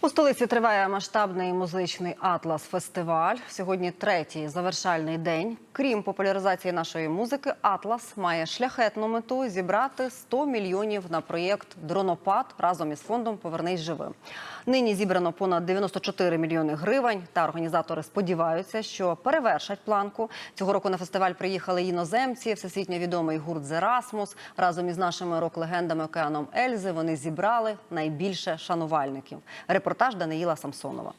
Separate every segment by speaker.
Speaker 1: У столиці триває масштабний музичний атлас фестиваль. Сьогодні третій завершальний день. Крім популяризації нашої музики, атлас має шляхетну мету зібрати 100 мільйонів на проєкт Дронопад разом із фондом Повернись живим. Нині зібрано понад 94 мільйони гривень. Та організатори сподіваються, що перевершать планку. Цього року на фестиваль приїхали іноземці, всесвітньо відомий гурт Зерасмус. Разом із нашими рок-легендами Океаном Ельзи вони зібрали найбільше шанувальників. Репортаж Даниїла Самсонова.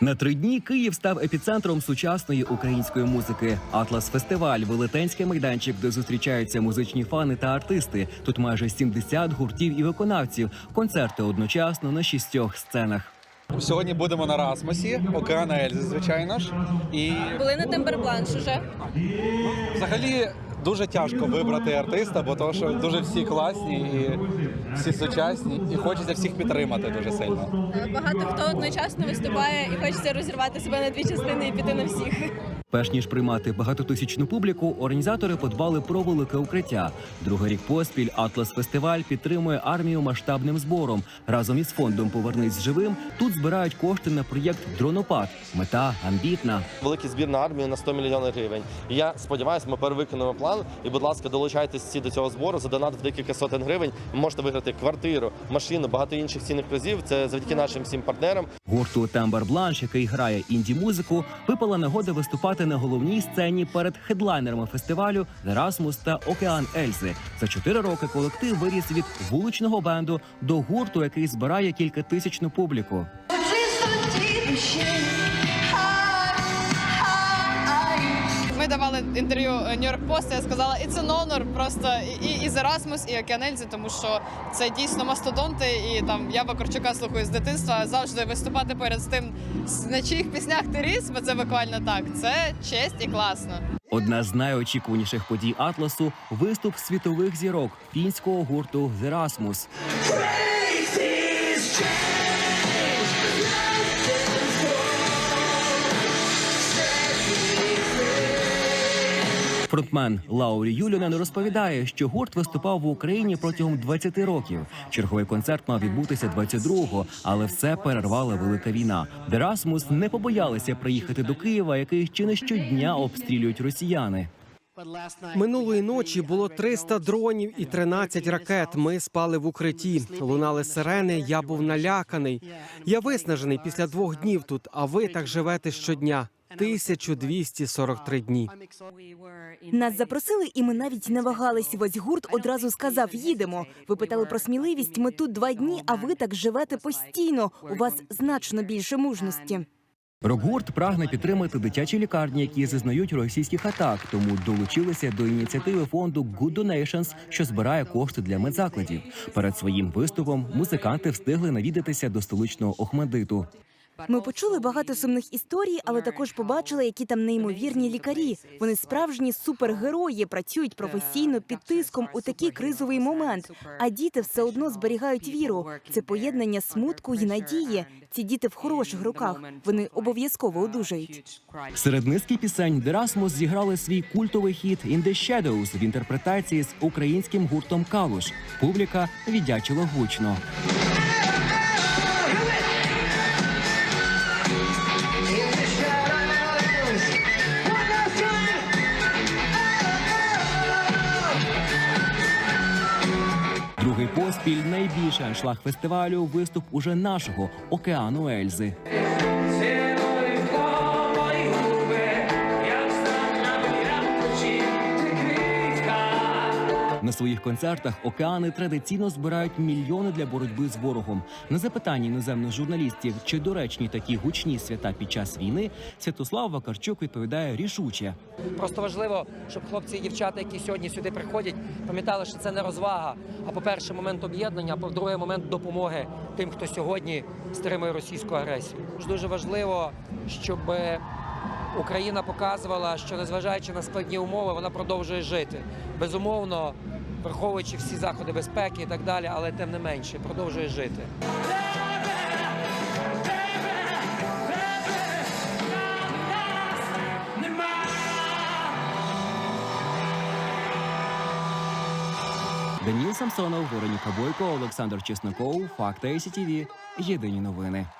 Speaker 2: На три дні Київ став епіцентром сучасної української музики. Атлас фестиваль, велетенський майданчик, де зустрічаються музичні фани та артисти. Тут майже 70 гуртів і виконавців. Концерти одночасно на шістьох сценах.
Speaker 3: Сьогодні будемо на Расмусі, Океана Ельзи, звичайно ж. І
Speaker 4: Були на Тембербланш уже.
Speaker 3: взагалі дуже тяжко вибрати артиста, бо то, що дуже всі класні і всі сучасні, і хочеться всіх підтримати дуже сильно.
Speaker 4: Багато хто одночасно виступає і хочеться розірвати себе на дві частини і піти на всіх.
Speaker 2: Перш ніж приймати багатотисячну публіку, організатори подбали про велике укриття. Другий рік поспіль Атлас Фестиваль підтримує армію масштабним збором. Разом із фондом Повернись живим тут збирають кошти на проєкт Дронопад. Мета амбітна.
Speaker 5: великий збір на армію на 100 мільйонів гривень. І я сподіваюся, ми перевиконуємо план. І, будь ласка, долучайтесь всі до цього збору. За донат в декілька сотень гривень ви можете виграти квартиру, машину, багато інших цінних призів. Це завдяки нашим всім партнерам.
Speaker 2: Гурту Тембер Бланш, який грає інді музику, випала нагода виступати на головній сцені перед хедлайнерами фестивалю Ерасмус та Океан Ельзи. За чотири роки колектив виріс від вуличного бенду до гурту, який збирає кількатисячну публіку.
Speaker 4: Давали інтерв'ю Нью-Йорк Пост. Я сказала, і це honor просто і, і, і з Erasmus, і Океанельзи, тому що це дійсно мастодонти. І там я Бакарчука слухаю з дитинства. Завжди виступати перед з тим, на чиїх піснях ти ріс, бо це буквально так. Це честь і класно.
Speaker 2: Одна з найочікуваніших подій Атласу виступ світових зірок фінського гурту Зерасмус. Фронтмен Лаурі Юлінен розповідає, що гурт виступав в Україні протягом 20 років. Черговий концерт мав відбутися 22-го, але все перервала велика війна. Дерасмус не побоялися приїхати до Києва, який ще не щодня обстрілюють росіяни.
Speaker 6: Минулої ночі було 300 дронів і 13 ракет. Ми спали в укритті. Лунали сирени. Я був наляканий. Я виснажений після двох днів тут. А ви так живете щодня. 1243 дні.
Speaker 7: Нас запросили, і ми навіть не вагались. Весь гурт одразу сказав: їдемо. Ви питали про сміливість. Ми тут два дні, а ви так живете постійно. У вас значно більше мужності.
Speaker 2: Рок-гурт прагне підтримати дитячі лікарні, які зазнають російських атак, тому долучилися до ініціативи фонду Good Donations, що збирає кошти для медзакладів. Перед своїм виступом музиканти встигли навідатися до столичного Охмадиту.
Speaker 7: Ми почули багато сумних історій, але також побачили, які там неймовірні лікарі. Вони справжні супергерої, працюють професійно під тиском у такий кризовий момент. А діти все одно зберігають віру. Це поєднання смутку і надії. Ці діти в хороших руках. Вони обов'язково одужають.
Speaker 2: Серед низки пісень Дерасмус зіграли свій культовий хіт «In the Shadows» в інтерпретації з українським гуртом Калуш. Публіка віддячила гучно. Поспіль найбільший аншлаг фестивалю виступ уже нашого океану Ельзи. На своїх концертах океани традиційно збирають мільйони для боротьби з ворогом. На запитання іноземних журналістів, чи доречні такі гучні свята під час війни, Святослав Вакарчук відповідає рішуче.
Speaker 8: Просто важливо, щоб хлопці і дівчата, які сьогодні сюди приходять, пам'ятали, що це не розвага. А по-перше, момент об'єднання, а по-друге, момент допомоги тим, хто сьогодні стримує російську агресію. Дуже важливо, щоб Україна показувала, що незважаючи на складні умови, вона продовжує жити. Безумовно, враховуючи всі заходи безпеки і так далі, але тим не менше продовжує жити.
Speaker 2: Даніл Самсонов, Вероніка Бойко, Олександр Чесноков, Факти СІТІВІ. Єдині новини.